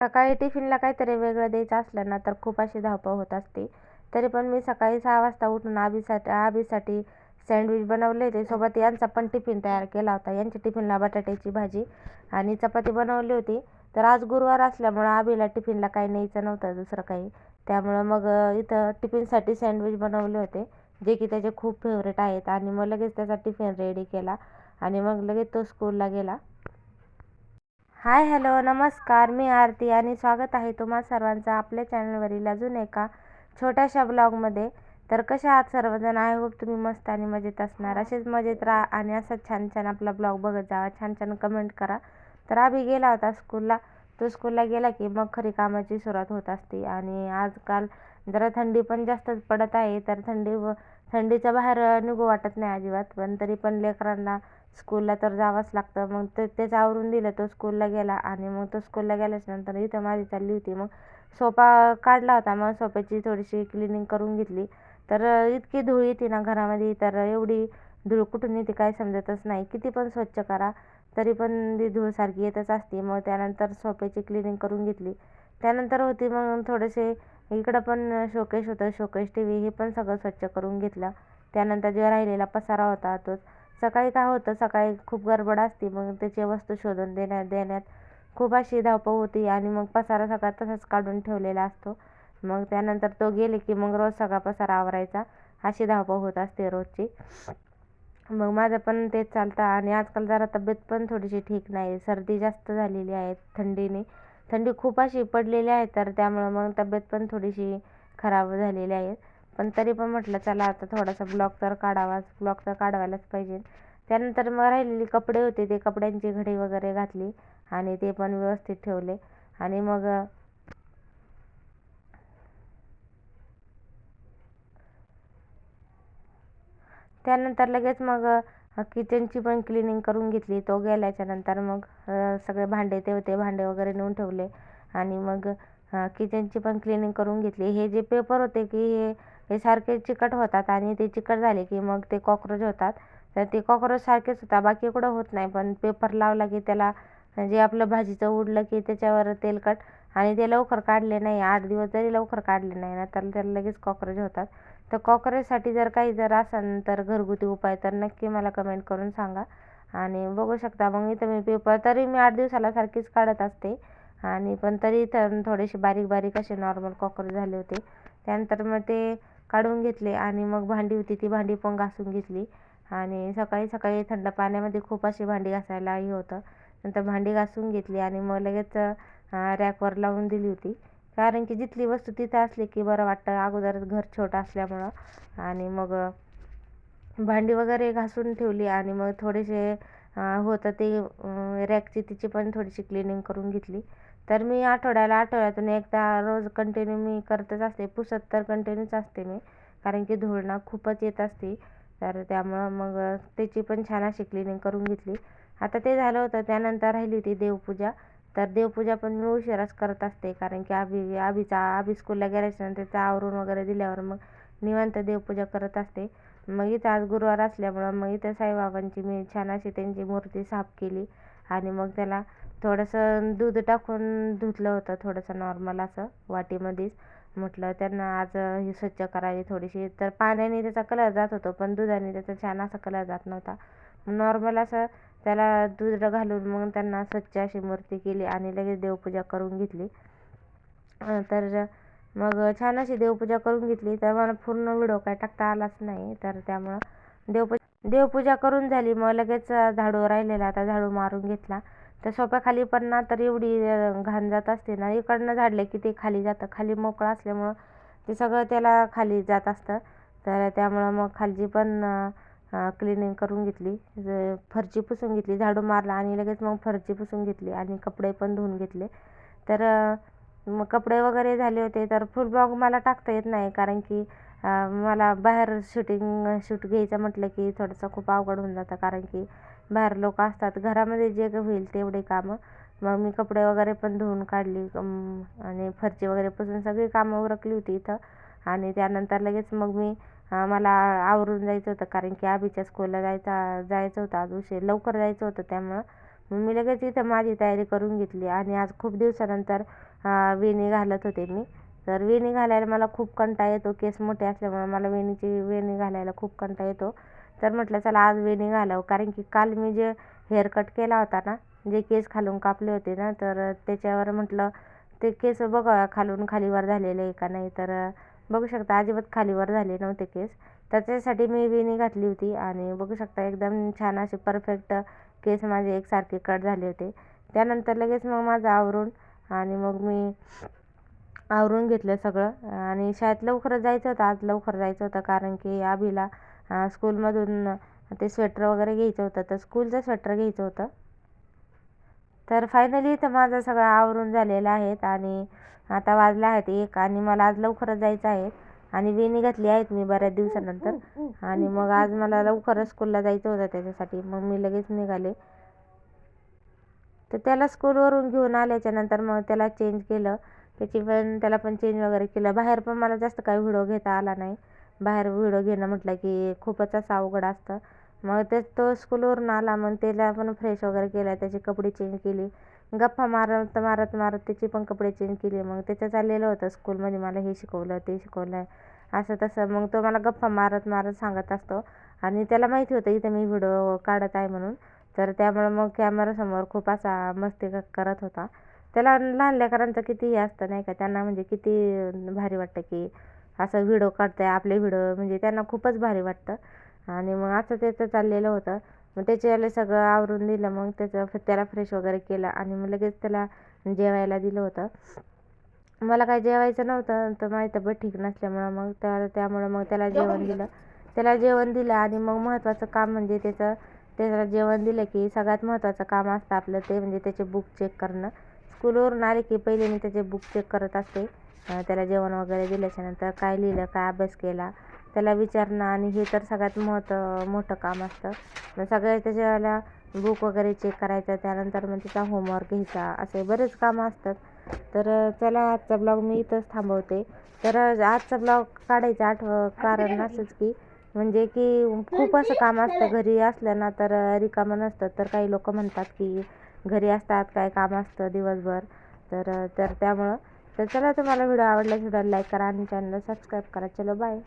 सकाळी टिफिनला काहीतरी वेगळं द्यायचं असलं ना तर खूप अशी धावपळ होत असते. तरी पण मी सकाळी सहा वाजता उठून आबीसाठी आबीसाठी सँडविच बनवले होते. सोबत यांचा पण टिफिन तयार केला होता. यांच्या टिफिनला बटाट्याची भाजी आणि चपाती बनवली होती. तर आज गुरुवार असल्यामुळं आबीला टिफिनला काही न्यायचं नव्हतं दुसरं काही. त्यामुळं मग इथं टिफिनसाठी सँडविच बनवले होते जे की त्याचे खूप फेवरेट आहेत. आणि मग लगेच त्याचा टिफिन रेडी केला आणि मग लगेच तो स्कूलला गेला. हाय हॅलो नमस्कार. मी आरती आणि स्वागत आहे तुम्हा सर्वांचं आपल्या चॅनलवरील अजून एका छोट्याशा ब्लॉगमध्ये. तर कशा आहात सर्वजण? आय होप तुम्ही मस्त आणि मजेत असणार. असेच मजेत राहा आणि असंच छान छान आपला ब्लॉग बघत जावा. छान छान कमेंट करा. तर आम्ही गेला होता स्कूलला. तो स्कूलला गेला की मग खरी कामाची सुरुवात होत असते आणि आजकाल जरा थंडी पण जास्तच पडत आहे. तर थंडी थंडीच्या बाहेर निघू वाटत नाही अजिबात. पण तरी पण लेकरांना स्कूलला तर जावंच लागतं. मग ते तेच आवरून दिलं तो स्कूलला गेला आणि मग तो स्कूलला गेल्याच्यानंतर इथं माझी चालली होती. मग सोफा काढला होता. मग सोफ्याची थोडीशी क्लिनिंग करून घेतली. तर इतकी धूळ येते ना घरामध्ये तर एवढी धूळ कुठून येते काय समजतच नाही. किती पण स्वच्छ करा तरी पण ती धूळसारखी येतच असते. मग त्यानंतर सोफ्याची क्लिनिंग करून घेतली. त्यानंतर होती मग थोडेसे इकडं पण शोकेश होतं. शोकेश टी व्ही हे पण सगळं स्वच्छ करून घेतलं. त्यानंतर जे राहिलेला पसारा होता तोच सकाळी काय होतं सकाळी खूप गडबड असते मग त्याची वस्तू शोधून देण्यात देण्यात खूप अशी धावपळ होती आणि मग पसारा सगळा तसाच काढून ठेवलेला असतो. मग त्यानंतर तो गेले की मग रोज सगळा पसारा आवरायचा अशी धावपळ होत असते रोजची. मग माझं पण तेच चालतं आणि आजकाल जरा तब्येत पण थोडीशी ठीक नाही सर्दी जास्त झालेली आहे थंडीने. थंडी खूप अशी पडलेली आहे तर त्यामुळं मग तब्येत पण थोडीशी खराब झालेली आहे. पण तरी पण म्हटलं चला आता थोडासा ब्लॉग तर काढावाच ब्लॉग तर काढवायलाच पाहिजे. त्यानंतर मग राहिलेले कपडे होते ते कपड्यांची घडी वगैरे घातली आणि ते पण व्यवस्थित ठेवले. आणि मग त्यानंतर लगेच मग किचनची पण क्लिनिंग करून घेतली. तो गेल्याच्यानंतर मग सगळे भांडे ते होते भांडे वगैरे नेऊन ठेवले. आणि मग किचनची पण क्लिनिंग करून घेतली. हे जे पेपर होते की हे हे सारखे चिकट होतात आणि ते चिकट झाले की मग ते कॉक्रोच होतात. तर ते कॉक्रोच सारखेच होतात बाकी कुठं होत नाही पण पेपर लावला की त्याला जे आपलं भाजीचं उडलं की त्याच्यावर तेलकट आणि ते लवकर काढले नाही आठ दिवस जरी लवकर काढले नाही ना तर त्याला लगेच कॉक्रोच होतात. तर कॉक्रोचसाठी जर काही जर असेल तर घरगुती उपाय तर नक्की मला कमेंट करून सांगा. आणि बघू शकता मग इथं मी पेपर तरी मी आठ दिवसाला सारखीच काढत असते. आणि पण तरी तर थोडेसे बारीक बारीक असे नॉर्मल कॉक्रोच झाले होते. त्यानंतर मग ते काढून घेतले आणि मग भांडी होती ती भांडी पण घासून घेतली. आणि सकाळी सकाळी थंड पाण्यामध्ये खूप अशी भांडी घासायला हे होतं. नंतर भांडी घासून घेतली आणि मग लगेच रॅकवर लावून दिली होती. कारण की जिथली वस्तू तिथं असली की बरं वाटतं अगोदरच घर छोटं असल्यामुळं. आणि मग भांडी वगैरे घासून ठेवली आणि मग थोडेसे होतं ते रॅकची तिची पण थोडीशी क्लिनिंग करून घेतली. तर मी आठवड्याला आठवड्यातून एकदा रोज कंटिन्यू मी करतच असते. पुसत तर कंटिन्यूच असते मी कारण की धूळ ना खूपच येत असते. तर त्यामुळं मग त्याची पण छान अशी क्लिनिंग करून घेतली. आता ते झालं होतं त्यानंतर राहिली होती देवपूजा. तर देवपूजा पण मी उशिराच करत असते कारण की आभी आभीचा आभी स्कूलला गेल्याच्यानंतर त्याचं आवरून वगैरे दिल्यावर मग निवांत देवपूजा करत असते. मग इथं आज गुरुवार असल्यामुळं मग इथं साईबाबांची मी छान अशी त्यांची मूर्ती साफ केली. आणि मग त्याला थोडंसं दूध टाकून धुतलं होतं थोडंसं नॉर्मल असं वाटीमध्येच. म्हटलं त्यांना आज ही स्वच्छ करावी थोडीशी. तर पाण्याने त्याचा कलर जात होतो पण दुधाने त्याचा छान असा कलर जात नव्हता. नॉर्मल असं त्याला दूध घालून मग त्यांना स्वच्छ अशी मूर्ती केली आणि लगेच देवपूजा करून घेतली. तर मग छान अशी देवपूजा करून घेतली. तर मला पूर्ण व्हिडिओ काय टाकता आलाच नाही. तर त्यामुळं देवपूजा देवपूजा करून झाली. मग लगेच झाडू राहिलेला. आता झाडू मारून घेतला. तर सोप्याखाली पण ना तर एवढी घाण जात असते ना. इकडनं झाडलं की ते खाली जातं. खाली मोकळं असल्यामुळं ते सगळं त्याला खाली जात असतं. तर त्यामुळं मग खालची पण क्लिनिंग करून घेतली. फरची पुसून घेतली झाडू मारला आणि लगेच मग फरची पुसून घेतली आणि कपडे पण धुवून घेतले. तर मग कपडे वगैरे झाले होते तर फुल ब्लॉग मला टाकता येत नाही कारण की मला बाहेर शूटिंग शूट घ्यायचं म्हटलं की थोडंसं खूप अवघड होऊन जातं कारण की बाहेर लोक असतात. घरामध्ये जे होईल तेवढे कामं. मग मी कपडे वगैरे पण धुवून काढली. आणि फरची वगैरे पुसून सगळी कामं उरकली होती इथं. आणि त्यानंतर लगेच मग मी मला आवरून जायचं होतं. कारण की आबीच्या स्कूलला जायचा जायचं होतं. आज उशीर लवकर जायचं होतं त्यामुळं. मग मी लगेच इथं माझी तयारी करून घेतली. आणि आज खूप दिवसानंतर वेणी घालत होते मी. तर वेणी घालायला मला खूप कंटाळा येतो. केस मोठे असल्यामुळे मला वेणीची वेणी घालायला खूप कंटाळा येतो. तर म्हटलं चला आज वेणी घालावं कारण की काल मी जे हेअर कट केला होता ना जे केस खालून कापले होते ना तर त्याच्यावर म्हटलं ते केस बघा खालून खालीवर झालेले आहे का नाही? तर बघू शकता अजिबात खालीवर झाले नव्हते केस. त्याच्यासाठी मी वेणी घातली होती आणि बघू शकता एकदम छान असे परफेक्ट केस माझे एकसारखे कट झाले होते. त्यानंतर लगेच मग माझं आवरून आणि मग मी आवरून घेतलं सगळं. आणि शाळेत लवकर जायचं होतं आज लवकर जायचं होतं कारण की अभिला स्कूलमधून ते स्वेटर वगैरे घ्यायचं होतं. तर स्कूलचं स्वेटर घ्यायचं होतं. तर फायनली इथं माझं सगळं आवरून झालेलं आहेत आणि आता वाजला आहेत एक आणि मला आज लवकरच जायचं आहे. आणि वेणी घातली आहेत मी बऱ्याच दिवसानंतर. आणि मग आज मला लवकरच स्कूलला जायचं होतं त्याच्यासाठी. मग मी लगेच निघाले. तर त्याला स्कूलवरून घेऊन आल्याच्यानंतर मग त्याला चेंज केलं. त्याची पण त्याला पण चेंज वगैरे केलं. बाहेर पण मला जास्त काही व्हिडिओ घेता आला नाही. बाहेर व्हिडिओ घेणं म्हटलं की खूपच असं अवघड असतं. मग ते तो स्कूलवरून आला मग त्याला पण फ्रेश वगैरे केला त्याचे कपडे चेंज केली. गप्पा मारत मारत मारत त्याची पण कपडे चेंज केले. मग त्याचं चाललेलं होतं स्कूलमध्ये मला हे शिकवलं ते शिकवलं असं तसं. मग तो मला गप्पा मारत मारत सांगत असतो. आणि त्याला माहिती होतं इथं मी व्हिडिओ काढत आहे म्हणून. तर त्यामुळं मग कॅमेरासमोर खूप असा मस्ती करत होता. त्याला लहान लेकरांचं किती हे असतं नाही का? त्यांना म्हणजे किती भारी वाटतं की असं व्हिडिओ काढतं आहे आपले व्हिडिओ म्हणजे त्यांना खूपच भारी वाटतं. आणि मग असं त्याचं चाललेलं होतं. मग त्याच्यावाले सगळं आवरून दिलं मग त्याचं त्याला फ्रेश वगैरे केलं आणि मग लगेच त्याला जेवायला दिलं होतं. मला काय जेवायचं नव्हतं तर माझी तब्येत ठीक नसल्यामुळं मग त्या त्यामुळं मग त्याला जेवण दिलं. त्याला जेवण दिलं आणि मग महत्त्वाचं काम म्हणजे त्याचं त्याला जेवण दिलं की सगळ्यात महत्त्वाचं काम असतं आपलं ते म्हणजे त्याचे बुक चेक करणं. स्कूलवरून आले की पहिले मी त्याचे बुक चेक करत असते. त्याला जेवण वगैरे दिल्याच्यानंतर काय लिहिलं काय अभ्यास केला त्याला विचारणं आणि हे तर सगळ्यात महत्त्व मोठं काम असतं. मग सगळे त्याच्याला बुक वगैरे चेक करायचं त्यानंतर मग तिचा होमवर्क घ्यायचा असे बरेच कामं असतात. तर चला आजचा ब्लॉग मी इथंच थांबवते. तर आजचा ब्लॉग काढायचं आठव कारण असंच की म्हणजे की खूप असं काम असतं. घरी असलं ना तर रिकामं नसतं. तर काही लोक म्हणतात की घरी असतात काय काम असतं दिवसभर. तर तर त्यामुळं तर चला तुम्हाला व्हिडिओ आवडला व्हिडिओला लाईक करा आणि चॅनलला सबस्क्राईब करा. चलो बाय.